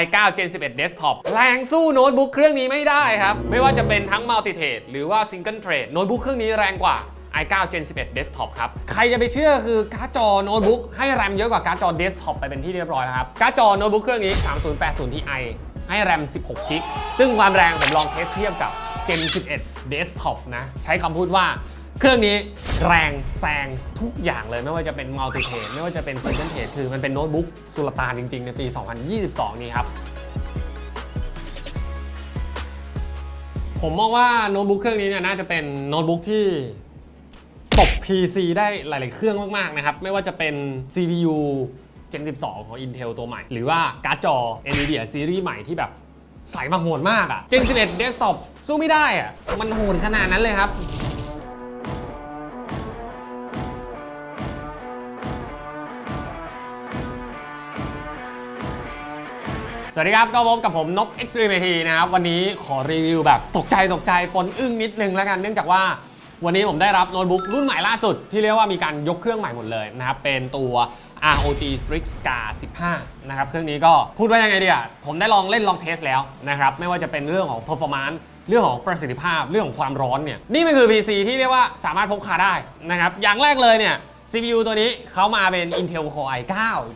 i9 Gen 11 Desktop แรงสู้โน้ตบุ๊กเครื่องนี้ไม่ได้ครับ ไม่ว่าจะเป็นทั้ง Multi Thread หรือว่า Single Thread โน้ตบุ๊กเครื่องนี้แรงกว่า i9 Gen 11 Desktop ครับ ใครจะไปเชื่อคือการ์ดจอโน้ตบุ๊กให้แรมเยอะกว่าการ์ดจอเดสก์ท็อปไปเป็นที่เรียบร้อยแล้วครับ การ์ดจอโน้ตบุ๊กเครื่องนี้ 3080 Ti ให้แรม 16กิกซึ่งความแรงผมลองเทสเทียบกับ Gen 11 Desktop นะ ใช้คำพูดว่า เครื่องนี้แรงแซงทุกอย่างเลยไม่ว่าจะเป็น Multi Thread ไม่ว่าจะเป็น Single Thread คือมันเป็นโน้ตบุ๊กสุลต่านจริง ๆ ในปี 2022 นี้ครับผมมองว่าโน้ตบุ๊กเครื่องนี้เนี่ยน่าจะเป็นโน้ตบุ๊กที่ตบ PC ได้หลาย ๆ เครื่องมาก ๆ นะครับ ไม่ว่าจะเป็น CPU Gen 12 ของ Intel ตัวใหม่ หรือว่าการ์ดจอ NVIDIA ซีรีส์ใหม่ที่แบบใส่มาโหดมากอะ Gen 11 Desktop สู้ไม่ได้อะมันโหดขนาดนั้นเลยครับ สวัสดีครับก็พบกับผมนบ Extreme t นะครับวันนี้ขอรีวิวแบบตกใจตกใจปนอึ้งนิดนึงแล้วกันเนื่องจากว่าวันนี้ผมได้รับโน้ตบุ๊กรุ่นใหม่ล่าสุด ที่เรียกว่ามีการยกเครื่องใหม่หมดเลยนะครับ เป็นตัว ROG Strix Scar 15 นะครับ เครื่องนี้ก็พูดว่ายังไงดีอะผมได้ลองเล่นลองเทสแล้วนะครับ ไม่ว่าจะเป็นเรื่องของ performance เรื่องของประสิทธิภาพเรื่องของความร้อนเนี่ยนี่มันคือ PC ที่เรียกว่าสามารถพกพาได้นะครับอย่างแรกเลยเนี่ย CPU ตัวนี้เขามาเป็น Intel Core i9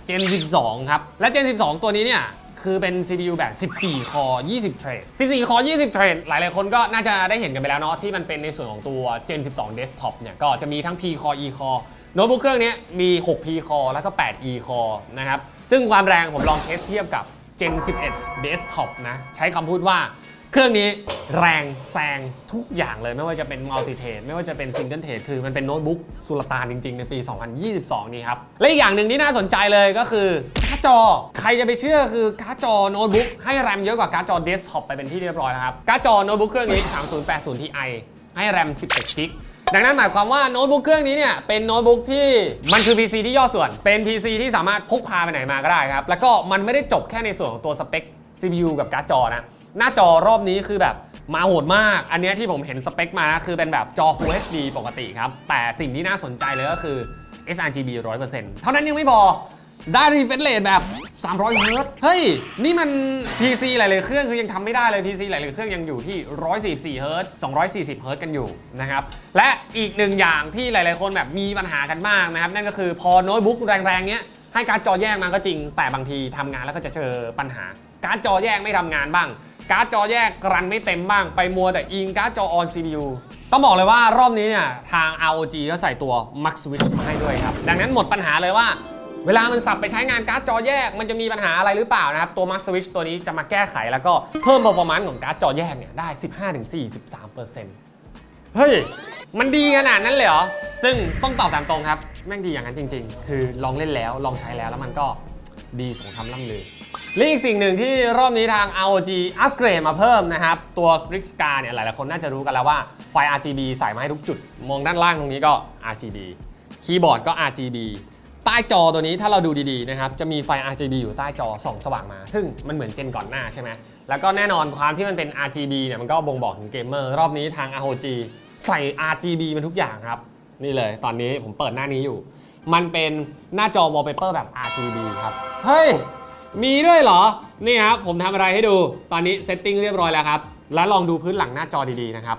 Gen 12 ครับ และ Gen 12 ตัวนี้เนี่ย คือเป็น CPU แบบ 14 คอ 20 เทรด 14 คอ 20 เทรด หลายๆคนก็น่าจะได้เห็นกันไปแล้วเนาะที่มันเป็นในส่วนของตัว Gen 12 Desktop เนี่ยก็จะมีทั้ง P Core E Core โน้ตบุ๊กเครื่องนี้มี 6 P Core แล้วก็ 8 E Core นะครับ ซึ่งความแรงผมลองเทสเทียบกับ Gen 11 Desktop นะ ใช้คำพูดว่าเครื่องนี้แรงแซงทุกอย่างเลยไม่ว่าจะเป็น multi thread ไม่ว่าจะเป็น single thread คือมันเป็นโน้ตบุ๊กสุลต่านจริง ๆ ในปี 2022 นี้ครับ และอีกอย่างหนึ่งที่น่าสนใจเลยก็คือ จอ ใครจะไปเชื่อคือการ์ดจอโน้ตบุ๊กให้แรมเยอะกว่าการ์ดจอเดสก์ท็อปไปเป็นที่เรียบร้อยแล้วครับ การ์ดจอโน้ตบุ๊กเครื่องนี้ 3080 Ti ให้แรม16กิกดังนั้นหมายความว่าโน้ตบุ๊กเครื่องนี้เนี่ยเป็นโน้ตบุ๊กที่มันคือ PC ที่ย่อส่วน เป็น PC ที่สามารถพกพาไปไหนมาก็ได้ครับ แล้วก็มันไม่ได้จบแค่ในส่วนของตัวสเปค CPU กับการ์ดจอนะ หน้าจอรอบนี้คือแบบมาโหดมาก อันนี้ที่ผมเห็นสเปคมานะคือเป็นแบบจอ Full HD ปกติครับ แต่สิ่งที่น่าสนใจเลยก็คือ sRGB 100%เท่านั้นยังไม่พอ ได้รีเฟรชเรทแบบ 300 เฮิร์ตซ์เฮ้ย นี่มัน PC หลาย ๆ เครื่องคือยังทำไม่ได้เลย PC หลาย ๆ เครื่องยังอยู่ที่ 144 เฮิร์ตซ์240 เฮิร์ตซ์กันอยู่นะครับ และอีกหนึ่งอย่างที่หลาย ๆ คนแบบมีปัญหากันมากนะครับ นั่นก็คือพอโน้ตบุ๊กแรง ๆ เนี้ยให้การ์ดจอแยกมาก็จริง แต่บางทีทำงานแล้วก็จะเจอปัญหา การ์ดจอแยกไม่ทำงานบ้าง การ์ดจอแยกรันไม่เต็มบ้าง ไปมัวแต่อิงการ์ดจอ on CPU ต้องบอกเลยว่ารอบนี้เนี่ยทาง ROG ก็ใส่ตัว Max Switch มาให้ด้วยครับ ดังนั้นหมดปัญหาเลยว่า เวลามันสับไปใช้งานการ์ดจอแยก มันจะมีปัญหาอะไรหรือเปล่านะครับ ตัว Max Switch ตัวนี้จะมาแก้ไขแล้วก็เพิ่ม performance ของการ์ดจอแยกเนี่ยได้ 15-43%เฮ้ย มันดีขนาดนั้นเลยเหรอ ซึ่งต้องตอบตามตรงครับ แม่งดีอย่างนั้นจริง ๆ คือลองเล่นแล้วลองใช้แล้วแล้วมันก็ดีสมคำล่ำลือและอีกสิ่งหนึ่งที่รอบนี้ทาง ROG อัปเกรดมาเพิ่มนะครับ ตัว Strix Scar เนี่ยหลายๆคนน่าจะรู้กันแล้วว่าไฟ RGB ใส่มาให้ทุกจุด มองด้านล่างตรงนี้ก็ RGB คีย์บอร์ดก็ RGB ใต้จอตัวนี้ถ้าเราดูดีๆนะครับจะมีไฟ RGB อยู่ใต้จอส่องสว่างมา ซึ่งมันเหมือนเจนก่อนหน้าใช่ไหมแล้วก็แน่นอนความที่มันเป็น RGB เนี่ยมันก็บ่งบอกถึงเกมเมอร์รอบนี้ทาง ROG ใส่ RGB มันทุกอย่างครับ นี่เลยตอนนี้ผมเปิดหน้านี้อยู่ มันเป็นหน้าจอ wallpaper แบบ RGB ครับ เฮ้ย มีด้วยเหรอ นี่ครับผมทำอะไรให้ดูตอนนี้เซตติ้งเรียบร้อยแล้วครับ แล้วลองดูพื้นหลังหน้าจอดีๆนะครับ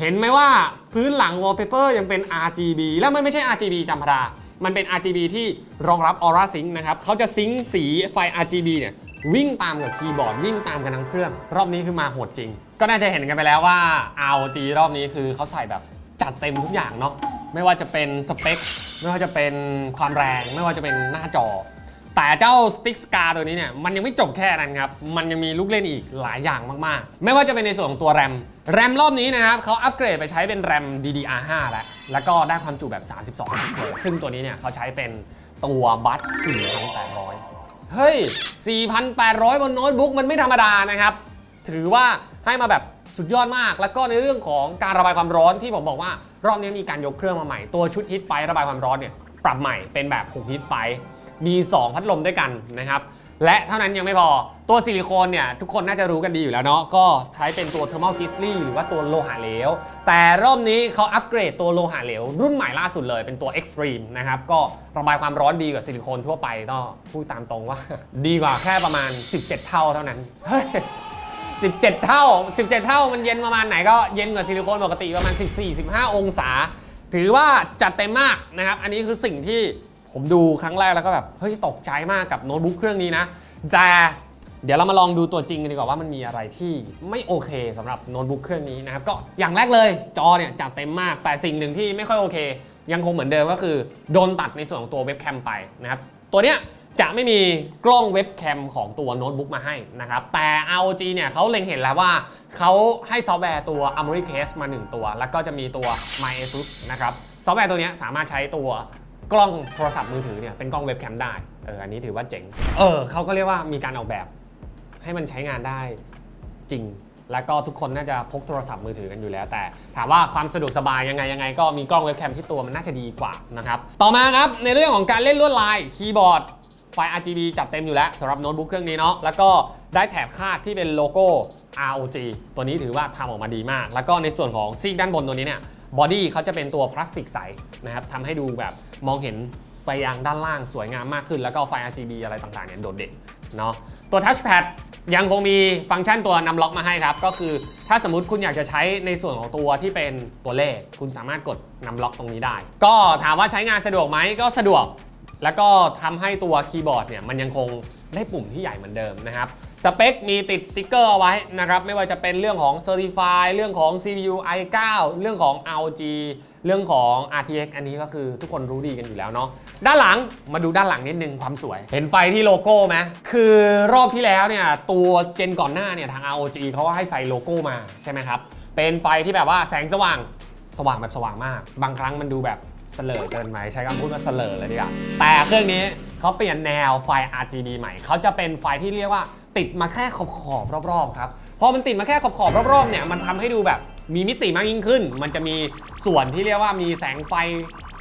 เห็นไหมว่าพื้นหลัง wallpaper ยังเป็น RGB แล้วมันไม่ใช่ RGB จำพดา มันเป็น RGB ที่รองรับ Aura Sync นะครับเขาจะซิงค์สีไฟ RGB เนี่ยวิ่งตามกับคีย์บอร์ด วิ่งตามกันทั้งเครื่อง รอบนี้คือมาโหดจริง ก็น่าจะเห็นกันไปแล้วว่า ROG รอบนี้คือเขาใส่แบบจัดเต็มทุกอย่างเนาะไม่ว่าจะเป็นสเปคไม่ว่าจะเป็นความแรง ไม่ว่าจะเป็นหน้าจอ แต่เจ้า Stick Scar ตัวนี้เนี่ยมันยังไม่จบแค่นั้นครับ มันยังมีลูกเล่นอีกหลายอย่างมากๆ ไม่ว่าจะเป็นในส่วนของตัวแรมแรมรอบนี้นะครับเขาอัปเกรดไปใช้เป็นแรม DDR5 แล้วแล้วก็ได้ความจุแบบ 32กิกเลยซึ่งตัวนี้เนี่ยเขาใช้เป็นตัวบัส4,800 เฮ้ย 4,800 บนโน้ตบุ๊กมันไม่ธรรมดานะครับ ถือว่าให้มาแบบสุดยอดมาก แล้วก็ในเรื่องของการระบายความร้อนที่ผมบอกว่ารอบนี้มีการยกเครื่องมาใหม่ ตัวชุดฮิตไประบายความร้อนเนี่ยปรับใหม่เป็นแบบ6ฮิตไฟ มี 2 พัดลมด้วยกันนะครับ และเท่านั้นยังไม่พอตัวซิลิโคนเนี่ยทุกคนน่าจะรู้กันดีอยู่แล้วเนาะก็ใช้เป็นตัว thermal grizzly หรือว่าตัวโลหะเหลว แต่รอบนี้เขาอัปเกรดตัวโลหะเหลว รุ่นใหม่ล่าสุดเลยเป็นตัว extreme นะครับ ก็ระบายความร้อนดีกว่าซิลิโคนทั่วไปก็พูดตามตรงว่า ดีกว่าแค่ประมาณ 17 เท่าเท่านั้นเฮ้ย17 เท่า 17 เท่ามันเย็นประมาณไหนก็เย็นกว่าซิลิโคนปกติประมาณ 14-15 องศา ถือว่าจัดเต็มมากนะครับ อันนี้คือสิ่งที่ ผมดูครั้งแรกแล้วก็แบบเฮ้ยตกใจมากกับโน้ตบุ๊กเครื่องนี้นะแต่เดี๋ยวเรามาลองดูตัวจริงกันดีกว่าว่ามันมีอะไรที่ไม่โอเคสำหรับโน้ตบุ๊กเครื่องนี้นะครับก็อย่างแรกเลยจอเนี่ยจัดเต็มมาก แต่สิ่งหนึ่งที่ไม่ค่อยโอเค ยังคงเหมือนเดิมก็คือ โดนตัดในส่วนของตัวเว็บแคมไปนะครับตัวเนี้ยจะไม่มีกล้องเว็บแคมของตัวโน้ตบุ๊กมาให้นะครับ แต่ ROG เนี่ยเขาเล็งเห็นแล้วว่าเขาให้ซอฟต์แวร์ตัว a m o r y Case มา 1 ตัว แล้วก็จะมีตัว My Asus นะครับ ซอฟต์แวร์ตัวเนี้ยสามารถใช้ตัว กล้องโทรศัพท์มือถือเนี่ยเป็นกล้องเว็บแคมได้เอออันนี้ถือว่าเจ๋งเออเขาก็เรียกว่ามีการออกแบบ ให้มันใช้งานได้จริง แล้วก็ทุกคนน่าจะพกโทรศัพท์มือถือกันอยู่แล้ว แต่ถามว่าความสะดวกสบายยังไงยังไง ก็มีกล้องเว็บแคมที่ตัวมันน่าจะดีกว่านะครับต่อมาครับในเรื่องของการเล่นลวดลายคีย์บอร์ดไฟ RGB จัดเต็มอยู่แล้วสำหรับโน้ตบุ๊กเครื่องนี้เนาะแล้วก็ได้แถบคาดที่เป็นโลโก้ ROG ตัวนี้ถือว่าทำออกมาดีมาก แล้วก็ในส่วนของซีกด้านบนตัวนี้เนี่ย บอดี้เขาจะเป็นตัวพลาสติกใสนะครับทำให้ดูแบบมองเห็นไปยังด้านล่างสวยงามมากขึ้น แล้วก็ไฟ RGB อะไรต่างๆเนี่ยโดดเด่นเนาะตัว Touchpad ยังคงมีฟังก์ชันตัวนำล็อกมาให้ครับ ก็คือถ้าสมมติคุณอยากจะใช้ในส่วนของตัวที่เป็นตัวเลข คุณสามารถกดนำล็อกตรงนี้ได้ ก็ถามว่าใช้งานสะดวกไหมก็สะดวก แล้วก็ทำให้ตัวคีย์บอร์ดเนี่ยมันยังคงได้ปุ่มที่ใหญ่เหมือนเดิมนะครับ สเปค มีติดสติ๊กเกอร์เอาไว้นะครับ ไม่ว่าจะเป็นเรื่องของ Certify เรื่องของ CPU i9 เรื่องของ ROG เรื่องของ RTX อันนี้ก็คือทุกคนรู้ดีกันอยู่แล้วเนาะด้านหลังมาดูด้านหลังนิดนึงความสวย เห็นไฟที่โลโก้ไหมคือรอบที่แล้วเนี่ยตัวเจนก่อนหน้าเนี่ยทาง ROG เขาก็ให้ไฟโลโก้มาใช่ไหมครับ เป็นไฟที่แบบว่าแสงสว่างสว่างแบบสว่างมาก บางครั้งมันดูแบบเสลอเกินไหมใช้คำพูดว่าเสลอเลยดีกว่าแต่เครื่องนี้เขาเปลี่ยนแนวไฟ RGB ใหม่เขาจะเป็นไฟที่เรียกว่า ติดมาแค่ขอบขอบรอบๆครับพอมันติดมาแค่ขอบขอบรอบๆเนี่ยมันทำให้ดูแบบมีมิติมากยิ่งขึ้น มันจะมีส่วนที่เรียกว่ามีแสงไฟ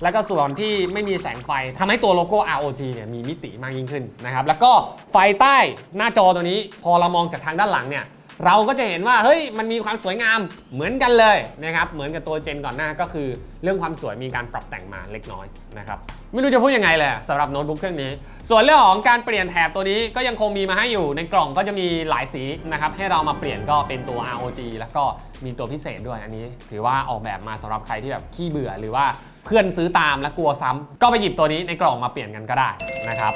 แล้วก็ส่วนที่ไม่มีแสงไฟทำให้ตัวโลโก้ ROG เนี่ยมีมิติมากยิ่งขึ้นนะครับแล้วก็ไฟใต้หน้าจอตัวนี้ พอเรามองจากทางด้านหลังเนี่ย เราก็จะเห็นว่าเฮ้ยมันมีความสวยงามเหมือนกันเลยนะครับเหมือนกับตัวเจนก่อนหน้าก็คือ เรื่องความสวยมีการปรับแต่งมาเล็กน้อยนะครับไม่รู้จะพูดยังไงเลยสำหรับโน้ตบุ๊กเครื่องนี้ ส่วนเรื่องของการเปลี่ยนแถบตัวนี้ก็ยังคงมีมาให้อยู่ในกล่องก็จะมีหลายสีนะครับให้เรามาเปลี่ยนก็เป็นตัว ROG แล้วก็มีตัวพิเศษด้วยอันนี้ ถือว่าออกแบบมาสำหรับใครที่แบบขี้เบื่อหรือว่าเพื่อนซื้อตามและกลัวซ้ำก็ไปหยิบตัวนี้ในกล่องมาเปลี่ยนกันก็ได้นะครับ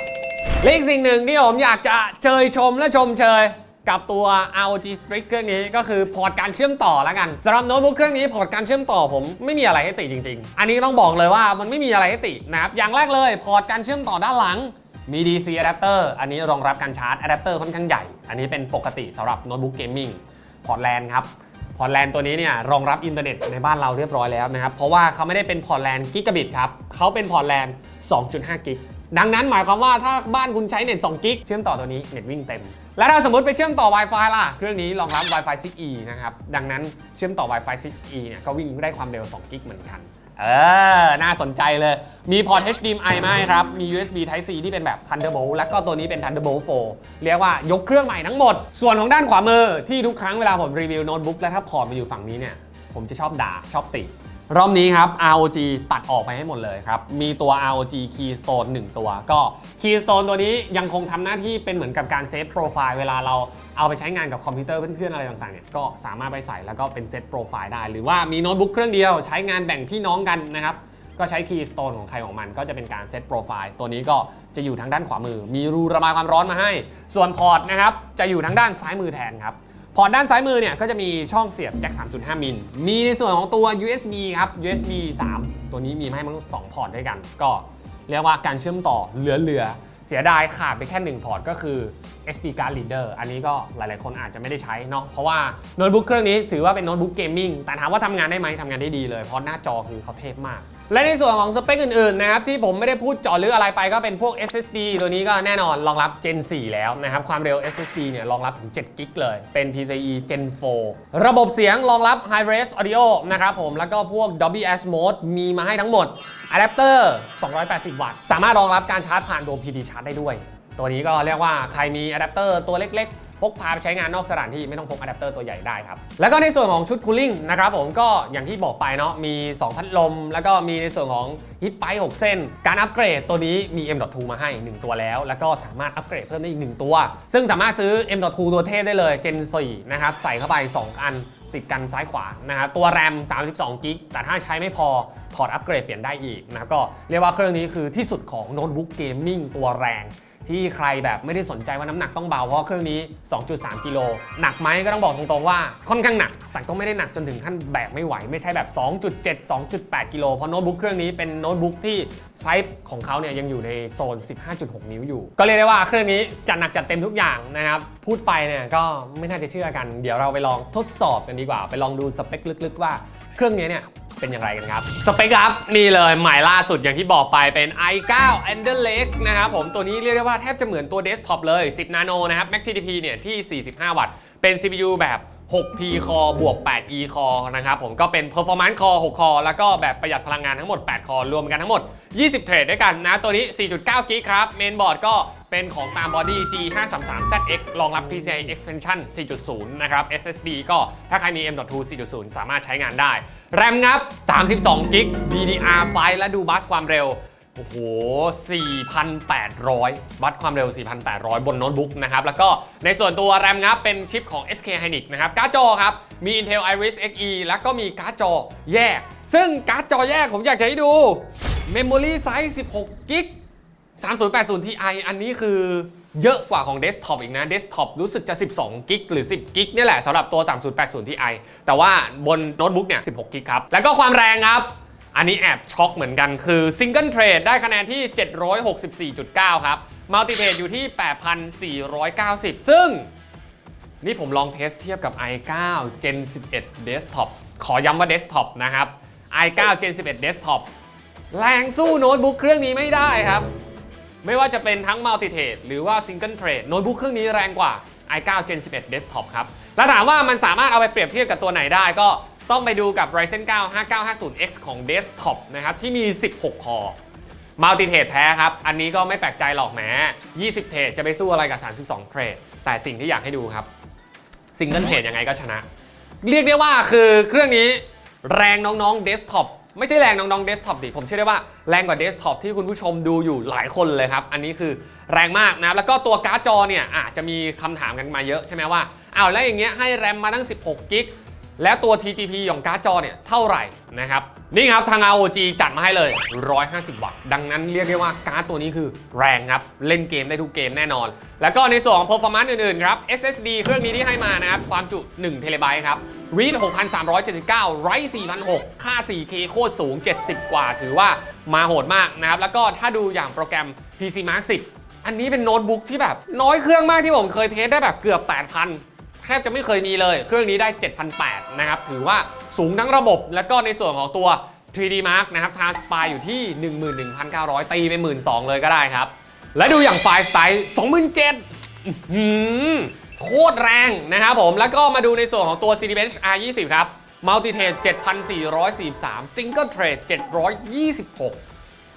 และอีกสิ่งหนึ่งที่ผมอยากจะเชยชมและชมเชย กับตัว ROG Strix เครื่องนี้ก็คือพอร์ตการเชื่อมต่อแล้วกันสำหรับโน้ตบุ๊กเครื่องนี้พอร์ตการเชื่อมต่อผมไม่มีอะไรให้ติจริง ๆ อันนี้ต้องบอกเลยว่ามันไม่มีอะไรให้ตินะครับอย่างแรกเลยพอร์ตการเชื่อมต่อด้านหลังมี DC adapter อันนี้รองรับการชาร์จอะแดปเตอร์ค่อนข้างใหญ่ อันนี้เป็นปกติสำหรับโน้ตบุ๊กเกมมิ่งพอร์ตแลนครับพอร์ตแลนตัวนี้เนี่ยรองรับอินเทอร์เน็ตในบ้านเราเรียบร้อยแล้วนะครับ เพราะว่าเขาไม่ได้เป็นพอร์ตแลนกิกะบิตครับเขาเป็นพอร์ตแลน2.5 กิก ดังนั้นหมายความว่าถ้าบ้านคุณใช้เน็ต2กิกเชื่อมต่อตัวนี้เน็ตวิ่งเต็ม แล้วถ้าสมมติไปเชื่อมต่อ Wi-Fi ล่ะ เครื่องนี้รองรับ Wi-Fi 6E นะครับ ดังนั้นเชื่อมต่อ Wi-Fi 6E เนี่ยก็วิ่งได้ความเร็ว2กิกเหมือนกันเออ น่าสนใจเลย มีพอร์ต HDMI มาให้ครับ มี USB Type C ที่เป็นแบบ Thunderbolt แล้วก็ตัวนี้เป็น Thunderbolt 4 เรียกว่ายกเครื่องใหม่ทั้งหมด ส่วนของด้านขวามือที่ทุกครั้งเวลาผมรีวิวโน้ตบุ๊กแล้วถ้าพอร์ตมาอยู่ฝั่งนี้เนี่ย ผมจะชอบด่าชอบติ รอบนี้ครับ ROG ตัดออกไปให้หมดเลยครับ มีตัว ROG Keystone 1 ตัว ก็ Keystone ตัวนี้ยังคงทำหน้าที่เป็นเหมือนกับการเซฟโปรไฟล์เวลาเราเอาไปใช้งานกับคอมพิวเตอร์เพื่อนๆ อะไรต่างๆ เนี่ย ก็สามารถไปใส่แล้วก็เป็นเซตโปรไฟล์ได้ หรือว่ามีโน้ตบุ๊กเครื่องเดียวใช้งานแบ่งพี่น้องกันนะครับ ก็ใช้ Keystone ของใครของมัน ก็จะเป็นการเซตโปรไฟล์ ตัวนี้ก็จะอยู่ทางด้านขวามือ มีรูระบายความร้อนมาให้ ส่วนพอร์ตนะครับ จะอยู่ทางด้านซ้ายมือแทนครับ พอร์ตด้านซ้ายมือเนี่ยก็จะมีช่องเสียบแจ็ค 3.5 มิล มีในส่วนของตัว USB ครับ USB 3 ตัวนี้มีมาให้มันสองพอร์ตด้วยกัน ก็เรียกว่าการเชื่อมต่อเหลือๆ เสียดายขาดไปแค่ 1 พอร์ตก็คือ SD card reader อันนี้ก็หลายๆ คนอาจจะไม่ได้ใช้เนาะ เพราะว่าโน้ตบุ๊กเครื่องนี้ถือว่าเป็นโน้ตบุ๊กเกมมิ่ง แต่ถามว่าทำงานได้ไหมทำงานได้ดีเลย เพราะหน้าจอคือเขาเทพมาก และในส่วนของสเปคอื่นๆนะครับที่ผมไม่ได้พูดเจาะลึกอะไรไปก็เป็นพวก SSD ตัวนี้ก็แน่นอนรองรับ Gen 4 แล้วนะครับ ความเร็ว SSD เนี่ยรองรับถึง7 g b เลย เป็น PCIe Gen 4 ระบบเสียงรองรับ High Res Audio นะครับผมแล้วก็พวก Dolby Atmos Mode มีมาให้ทั้งหมดอะแดปเตอร์ 280 วัตต์ สามารถรองรับการชาร์จผ่านตัว PD Charge ได้ด้วย ตัวนี้ก็เรียกว่าใครมีอะแดปเตอร์ตัวเล็กๆ พกพาไปใช้งานนอกสถานที่ไม่ต้องพกอะแดปเตอร์ตัวใหญ่ได้ครับ แล้วก็ในส่วนของชุดคูลิ่งนะครับผมก็อย่างที่บอกไปเนาะมี 2 พัดลม แล้วก็มีในส่วนของฮิตไป6เส้น การอัปเกรดตัวนี้มี M.2 มาให้ 1 ตัวแล้ว แล้วก็สามารถอัปเกรดเพิ่มได้อีก 1 ตัว ซึ่งสามารถซื้อ M.2 ตัวเทพได้เลย Gen 4นะครับใส่เข้าไป 2 อันติดกันซ้ายขวานะครับตัวแรม 32กิกแต่ถ้าใช้ไม่พอถอดอัปเกรดเปลี่ยนได้อีกนะครับก็เรียกว่าเครื่องนี้คือที่สุดของโน้ตบุ๊กเกมมิ่งตัวแรง ที่ใครแบบไม่ได้สนใจว่าน้ำหนักต้องเบา เพราะเครื่องนี้ 2.3 กิโล หนักไหมก็ต้องบอกตรงๆว่าค่อนข้างหนัก แต่ก็ไม่ได้หนักจนถึงขั้นแบกไม่ไหว ไม่ใช่แบบ 2.7 2.8 กิโล เพราะโน้ตบุ๊กเครื่องนี้เป็นโน้ตบุ๊กที่ไซส์ของเขาเนี่ยยังอยู่ในโซน 15.6 นิ้วอยู่ ก็เรียกได้ว่าเครื่องนี้จัดหนักจัดเต็มทุกอย่างนะครับ พูดไปเนี่ยก็ไม่น่าจะเชื่อกัน เดี๋ยวเราไปลองทดสอบกันดีกว่า ไปลองดูสเปคลึกๆ ว่าเครื่องนี้เนี่ย เป็นอย่างไรกันครับ สเปคครับ นี่เลยใหม่ล่าสุดอย่างที่บอกไปเป็น i9 Ender Lake นะครับผมตัวนี้เรียกได้ว่าแทบจะเหมือนตัวเดสก์ท็อปเลย 10 นาโนนะครับ Max TDP เนี่ยที่ 45 วัตต์ เป็น CPU แบบ 6P Core บวก 8E Core นะครับผมก็เป็น Performance Core 6 Core แล้วก็แบบประหยัดพลังงานทั้งหมด8 Core รวมกันทั้งหมด 20 เทรดด้วยกันนะ ตัวนี้ 4.9 กิกครับ เมนบอร์ดก็เป็นของตามบอดี้ G533ZX รองรับ PCI Expansion 4.0 นะครับ SSD ก็ถ้าใครมี M.2 4.0 สามารถใช้งานได้ แรมงับ 32 กิก DDR5 และดูบัสความเร็ว โอ้โห 4,800 วัดความเร็ว 4,800 บนโน้ตบุ๊กนะครับ แล้วก็ในส่วนตัวแรมงับเป็นชิปของ SK Hynix นะครับ การ์ดจอครับ มี Intel Iris Xe แล้วก็มีการ์ดจอแยก ซึ่งการ์ดจอแยกผมอยากจะให้ดู Memory Size 16กิก3080 Ti อันนี้คือเยอะกว่าของเดสก์ท็อปอีกนะเดสก์ท็อปรู้สึกจะ 12 กิกหรือ 10 กิกนี่แหละสำหรับตัว 3080 Ti แต่ว่าบนโน้ตบุ๊กเนี่ย 16 กิกครับ แล้วก็ความแรงครับ อันนี้แอบช็อกเหมือนกันคือ Single Trade ได้คะแนนที่ 764.9 ครับ Multi Trade อยู่ที่ 8,490 ซึ่ง นี่ผมลองเทสเทียบกับ i9 Gen 11 Desktop ขอย้ำว่า Desktop นะครับ i9 Gen 11 Desktop แรงสู้โน้ตบุ๊กเครื่องนี้ไม่ได้ครับ ไม่ว่าจะเป็นทั้ง Multi Thread หรือว่า Single Thread โน้ตบุ๊กเครื่องนี้แรงกว่า i9 Gen 11 Desktop ครับ แล้วถามว่ามันสามารถเอาไปเปรียบเทียบกับตัวไหนได้ก็ ต้องไปดูกับ Ryzen 9 5950X ของ Desktop นะครับ ที่มี 16 คอมัลติเทรดแพ้ครับ อันนี้ก็ไม่แปลกใจหรอกแหม20 เทรดจะไปสู้อะไรกับ 32 เทรด แต่สิ่งที่อยากให้ดูครับซิงเกิลเทรดยังไงก็ชนะ เรียกได้ว่าคือเครื่องนี้แรงน้องๆเดสก์ท็อปไม่ใช่แรงน้องๆเดสก์ท็อปดิ ผมเชื่อได้ว่าแรงกว่าเดสก์ท็อปที่คุณผู้ชมดูอยู่หลายคนเลยครับ อันนี้คือแรงมากนะแล้วก็ตัวการ์ดจอเนี่ยอาจจะมีคำถามกันมาเยอะใช่ไหมว่าอ้าวแล้วอย่างเงี้ยให้แรมมาตั้ง 16 กิก แล้วตัว TGP ของการ์ดจอเนี่ยเท่าไหร่นะครับ นี่ครับทาง ROG จัดมาให้เลย 150 วัตต์ ดังนั้นเรียกได้ว่าการ์ดตัวนี้คือแรงครับ เล่นเกมได้ทุกเกมแน่นอน แล้วก็ในส่วนของ performance อื่นๆครับ SSD เครื่องนี้ที่ให้มานะครับ ความจุ1เทราไบต์ครับ read 6,379 write 4,006 ค่า 4K โคตรสูง 70 กว่า ถือว่ามาโหดมากนะครับ แล้วก็ถ้าดูอย่างโปรแกรม PC Mark 10 อันนี้เป็นโน้ตบุ๊กที่แบบน้อยเครื่องมากที่ผมเคยเทสได้แบบเกือบ 8,000 แทบจะไม่เคยมีเลย เครื่องนี้ได้ 7,800 นะครับ ถือว่าสูงทั้งระบบ แล้วก็ในส่วนของตัว 3D Mark นะครับทางสปายอยู่ที่ 11,900 ตีไป 12,000 เลยก็ได้ครับ และดูอย่างไฟสไตล์27,000โคตรแรงนะครับผม แล้วก็มาดูในส่วนของตัว Cinebench R20 ครับ Multi Trade 7,443 Single Trade 726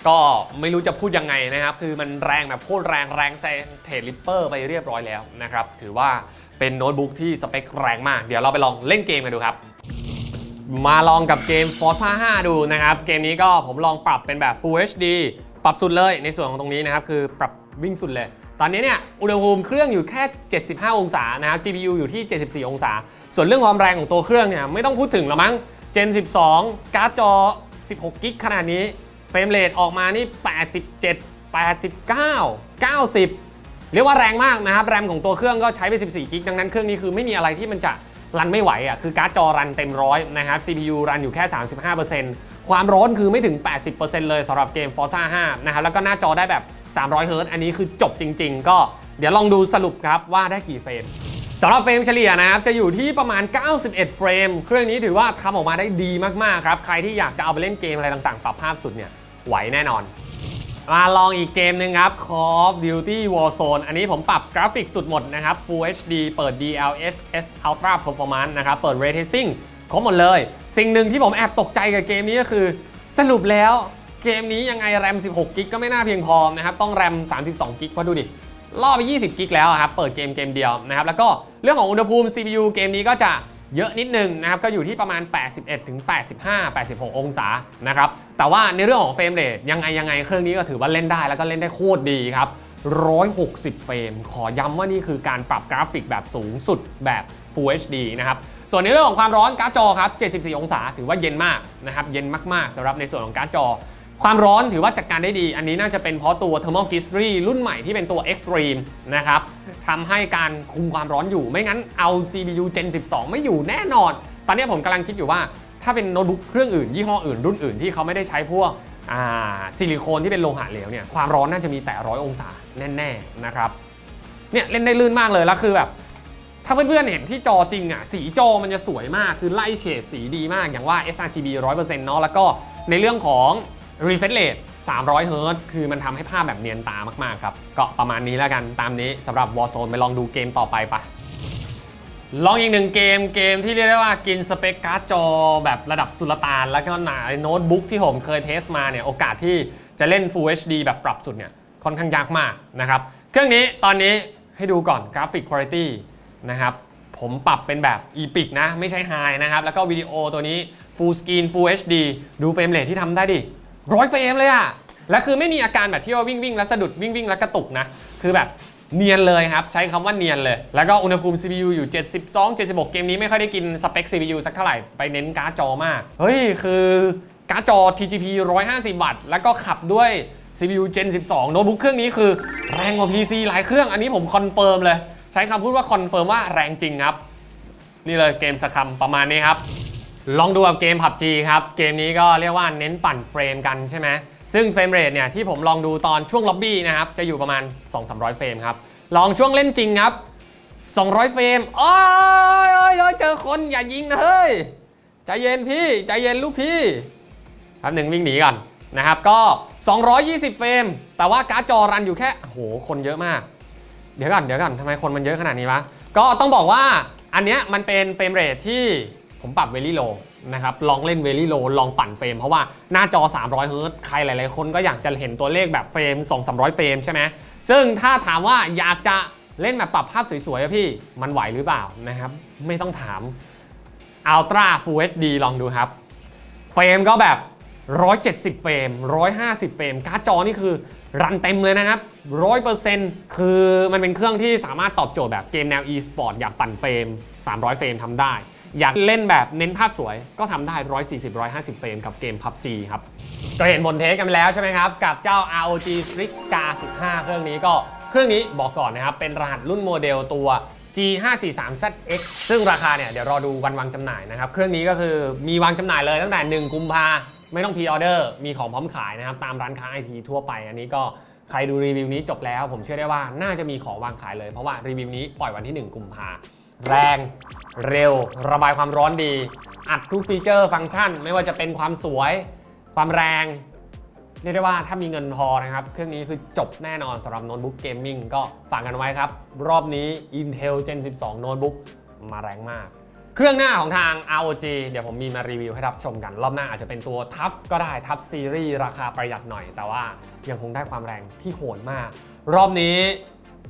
ก็ไม่รู้จะพูดยังไงนะครับ คือมันแรงแบบโคตรแรงแรงแซงเทรลิปเปอร์ไปเรียบร้อยแล้วนะครับ ถือว่าเป็นโน้ตบุ๊กที่สเปคแรงมาก เดี๋ยวเราไปลองเล่นเกมกันดูครับ มาลองกับเกม Forza 5 ดูนะครับ เกมนี้ก็ผมลองปรับเป็นแบบ Full HD ปรับสุดเลยในส่วนของตรงนี้นะครับ คือปรับวิ่งสุดเลย ตอนนี้เนี่ยอุณหภูมิเครื่องอยู่แค่ 75 องศานะครับ GPU อยู่ที่ 74 องศา ส่วนเรื่องความแรงของตัวเครื่องเนี่ยไม่ต้องพูดถึงหรอมั้ง Gen 12 การ์ดจอ 16 กิกขนาดนี้ เฟรมเรทออกมานี่ 87 89 90 เรียกว่าแรงมากนะครับ แรมของตัวเครื่องก็ใช้ไป 14 กิก ดังนั้นเครื่องนี้คือไม่มีอะไรที่มันจะรันไม่ไหวอะคือการ์ดจอรันเต็มร้อยนะครับ CPU รันอยู่แค่ 35%ความร้อนคือไม่ถึง 80%เลยสำหรับเกม Forza 5 นะครับ แล้วก็หน้าจอได้แบบ 300เฮิร์ตซ์อันนี้คือจบจริง ๆ ก็เดี๋ยวลองดูสรุปครับว่าได้กี่เฟรมสำหรับเฟรมเฉลี่ยนะครับ จะอยู่ที่ประมาณ 91 เฟรม เครื่องนี้ถือว่าทำออกมาได้ดีมาก ๆ ครับ ใครที่อยากจะเอาไปเล่นเกมอะไรต่าง ๆ ปรับภาพสุดเนี่ย ไหวแน่นอน มาลองอีกเกมหนึ่งครับ Call of Duty Warzone อันนี้ผมปรับกราฟิกสุดหมดนะครับ Full HD เปิด DLSS Ultra Performance นะครับ เปิด Ray Tracing ครบหมดเลย สิ่งหนึ่งที่ผมแอบตกใจกับเกมนี้ก็คือ สรุปแล้วเกมนี้ยังไงแรม 16 กิกก็ไม่น่าเพียงพอนะครับ ต้องแรม 32 กิกเพราะดูดิล่อไป 20 กิกแล้วครับ เปิดเกมเกมเดียวนะครับ แล้วก็เรื่องของอุณหภูมิ CPU เกมนี้ก็จะ เยอะนิดนึงนะครับก็อยู่ที่ประมาณ 81ถึง85 86 องศานะครับแต่ว่าในเรื่องของเฟรมเรทยังไงยังไงเครื่องนี้ก็ถือว่าเล่นได้แล้วก็เล่นได้โคตรดีครับ 160 เฟรม ขอย้ำว่านี่คือการปรับกราฟิกแบบสูงสุดแบบ Full HD นะครับส่วนในเรื่องของความร้อนการ์ดจอครับ 74 องศา ถือว่าเย็นมากนะครับเย็นมากๆสำหรับในส่วนของการ์ดจอ ความร้อนถือว่าจัดการได้ดี อันนี้น่าจะเป็นเพราะตัว Thermal History รุ่นใหม่ที่เป็นตัว Extreme นะครับทำให้การคุมความร้อนอยู่ ไม่งั้นเอา CPU Gen 12 ไม่อยู่แน่นอน ตอนนี้ผมกำลังคิดอยู่ว่า ถ้าเป็นโน้ตบุ๊กเครื่องอื่น ยี่ห้ออื่นรุ่นอื่นที่เขาไม่ได้ใช้พวกอ่าซิลิโคนที่เป็นโลหะเหลวเนี่ยความร้อนน่าจะมีแต่ร้อยองศาแน่ๆนะครับเนี่ยเล่นได้ลื่นมากเลยแล้วคือแบบถ้าเพื่อนๆเห็นที่จอจริงอะสีจอมันจะสวยมากคือไล่เฉดสีดีมากอย่างว่า sRGB 100%เนาะแล้วก็ในเรื่องของ refresh rate 300 เฮิร์ตคือมันทำให้ภาพแบบเนียนตามาก ๆ ครับ ก็ประมาณนี้แล้วกันตามนี้สำหรับ Warzone ไปลองดูเกมต่อไปปะลองอีกหนึ่งเกมเกมที่เรียกได้ว่ากินสเปคการ์ดจอแบบระดับสุลต่าน แล้วก็หนาโน้ตบุ๊กที่ผมเคยเทสมาเนี่ย โอกาสที่จะเล่น Full HD แบบปรับสุดเนี่ย ค่อนข้างยากมากนะครับ เครื่องนี้ตอนนี้ให้ดูก่อนกราฟิกคุณภาพนะครับ ผมปรับเป็นแบบ Epic นะ ไม่ใช่ High นะครับ แล้วก็วิดีโอตัวนี้ Full Screen Full HD ดูเฟรมเรทที่ทำได้ดิ ร้อยเฟรมเลยอะและคือไม่มีอาการแบบที่ว่าวิ่งวิ่งแล้วสะดุดวิ่งวิ่งแล้วกระตุกนะ คือแบบเนียนเลยครับ ใช้คำว่าเนียนเลย แล้วก็อุณหภูมิ CPU อยู่ 72 76 เกมนี้ไม่ค่อยได้กินสเปค CPU สักเท่าไหร่ ไปเน้นการ์ดจอมาก เฮ้ย คือการ์ดจอ TGP 150 วัตต์ แล้วก็ขับด้วย CPU Gen 12 โน้ตบุ๊กเครื่องนี้คือแรงกว่า PC หลายเครื่อง อันนี้ผมคอนเฟิร์มเลย ใช้คำพูดว่าคอนเฟิร์มว่าแรงจริงครับ นี่เลยเกมสกคำประมาณนี้ครับ ลองดูกับเกม PUBG ครับ เกมนี้ก็เรียกว่าเน้นปั่นเฟรมกันใช่ไหมซึ่งเฟรมเรทเนี่ยที่ผมลองดูตอนช่วงล็อบบี้นะครับ จะอยู่ประมาณ 2-300 เฟรมครับ ลองช่วงเล่นจริงครับ 200 เฟรมโอ้ยโอ้ยเจอคนอย่ายิงนะเฮ้ย ใจเย็นพี่ ใจเย็นลูกพี่แป๊บหนึ่งวิ่งหนีก่อนนะครับ ก็ 220 เฟรม แต่ว่าการ์ดจอรันอยู่แค่โอ้โหคนเยอะมาก เดี๋ยวก่อนเดี๋ยวก่อนทำไมคนมันเยอะขนาดนี้วะก็ต้องบอกว่าอันเนี้ยมันเป็นเฟรมเรทที่ ผมปรับเวลี่โลนะครับ ลองเล่นเวลี่โลลองปั่นเฟรม เพราะว่าหน้าจอ 300เฮิร์ตใครหลาย ๆ คนก็อยากจะเห็นตัวเลขแบบเฟรม 2-300 เฟรมใช่ไหม ซึ่งถ้าถามว่าอยากจะเล่นแบบปรับภาพสวยๆอะพี่ มันไหวหรือเปล่านะครับ ไม่ต้องถาม Ultra Full HD ลองดูครับ เฟรมก็แบบ 170 เฟรม 150 เฟรม การ์ดจอนี่คือรันเต็มเลยนะครับ 100%คือมันเป็นเครื่องที่สามารถตอบโจทย์แบบเกมแนว e-sport อยากปั่นเฟรม 300 เฟรมทำได้ อยากเล่นแบบเน้นภาพสวยก็ทำได้ 140-150 เฟรมกับเกม PUBG ครับก็เห็นผลเทสกันไปแล้วใช่ไหมครับ กับเจ้า ROG Strix Scar 15 เครื่องนี้ก็เครื่องนี้บอกก่อนนะครับ เป็นรหัสรุ่นโมเดลตัว G543ZX ซึ่งราคาเนี่ยเดี๋ยวรอดูวันวางจำหน่ายนะครับ เครื่องนี้ก็คือมีวางจำหน่ายเลยตั้งแต่ 1 กุมภาไม่ต้องพรีออเดอร์ มีของพร้อมขายนะครับ ตามร้านค้าไอทีทั่วไป อันนี้ก็ใครดูรีวิวนี้จบแล้ว ผมเชื่อได้ว่าน่าจะมีของวางขายเลยเพราะว่ารีวิวนี้ปล่อยวันที่ 1 กุมภา แรง เร็ว ระบายความร้อนดี อัดทุกฟีเจอร์ฟังก์ชัน ไม่ว่าจะเป็นความสวย ความแรง เรียกได้ว่าถ้ามีเงินพอนะครับ เครื่องนี้คือจบแน่นอนสำหรับโน้ตบุ๊กเกมมิ่งก็ฝากกันไว้ครับ รอบนี้ Intel Gen 12 โน้ตบุ๊กมาแรงมากเครื่องหน้าของทาง ROG เดี๋ยวผมมีมารีวิวให้รับชมกัน รอบหน้าอาจจะเป็นตัวทัฟก็ได้ทัฟซีรีส์ราคาประหยัดหน่อย แต่ว่ายังคงได้ความแรงที่โหดมาก รอบนี้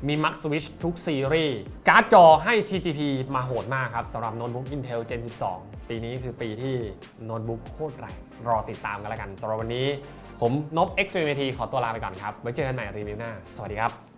มี Max Switch ทุกซีรีส์ การ์ดจอให้ TGP มาโหดมากครับสำหรับโน้ตบุ๊ก Intel Gen 12 ปีนี้คือปีที่โน้ตบุ๊กโคตรแรง รอติดตามกันแล้วกันสำหรับวันนี้ ผมนบ X m t ขอตัวลาไปก่อนครับ ไว้เจอกันใหม่รีวิวหน้า สวัสดีครับ